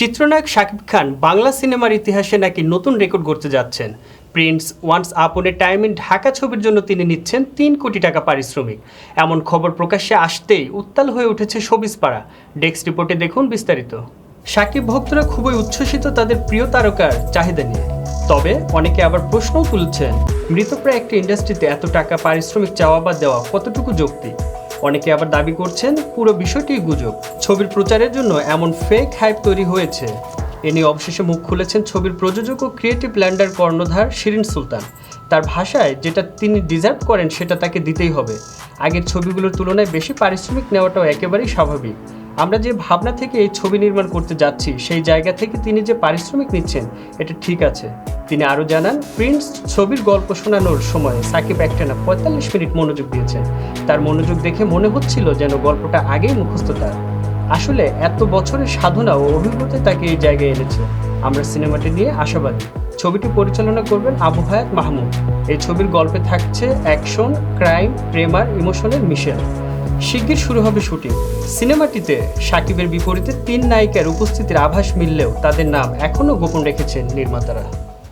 চিত্রনায়ক শাকিব খান বাংলা সিনেমার ইতিহাসে নাকি নতুন রেকর্ড গড়তে যাচ্ছেন। Prince once upon A time in Dhaka ছবির জন্য তিনি নিচ্ছেন তিন কোটি টাকা পারিশ্রমিক। এমন খবর প্রকাশ্যে আসতেই উত্তাল হয়ে উঠেছে শোবিজ পাড়া ডেস্ক রিপোর্টে দেখুন বিস্তারিত। শাকিব ভক্তরা খুবই উচ্ছ্বসিত তাদের প্রিয় তারকার চাহিদা নিয়ে। তবে অনেকে আবার প্রশ্নও তুলছেন, মৃতপ্রায় একটি ইন্ডাস্ট্রিতে এত টাকা পারিশ্রমিক চাওয়া বা দেওয়া কতটুকু যৌক্তিক? অনেকে আবার দাবি করছেন পুরো বিষয়টি গুজব। ছবির প্রচারের জন্য এমন ফেক হাইপ তৈরি হয়েছে। এ নিয়ে অবশেষে মুখ খুলেছেন ছবির প্রযোজক ও ক্রিয়েটিভ ল্যান্ডার কর্ণধার শিরিন সুলতান। তার ভাষায় যেটা তিনি ডিজার্ভ করেন সেটা তাকে দিতেই হবে। আগের ছবিগুলোর তুলনায় বেশি পারিশ্রমিক নেওয়াটাও একেবারেই স্বাভাবিক। আমরা যে ভাবনা থেকে এই ছবি নির্মাণ করতে যাচ্ছি, সেই জায়গা থেকে তিনি যে পারিশ্রমিক নিচ্ছেন, এটা ঠিক আছে। তিনি আরও জানান, প্রিন্স ছবির গল্প শোনানোর সময় সাকিব একটানা পঁয়তাল্লিশ মিনিট মনোযোগ দিয়েছেন। তার মনোযোগ দেখে মনে হচ্ছিল যেন গল্পটা আগেই মুখস্থ তার। আসলে এত বছরের সাধনা ও অভিজ্ঞতা তাকে এই জায়গায় এনেছে। আমরা সিনেমাটি নিয়ে আশাবাদী। ছবিটি পরিচালনা করবেন আবু হায়াত মাহমুদ। এই ছবির গল্পে থাকছে অ্যাকশন, ক্রাইম প্রেমার ইমোশনের মিশেল। শিগগির শুরু হবে শুটিং। সিনেমাটিতে সাকিবের বিপরীতে তিন নায়িকার উপস্থিতির আভাস মিললেও তাদের নাম এখনও গোপন রেখেছেন নির্মাতারা।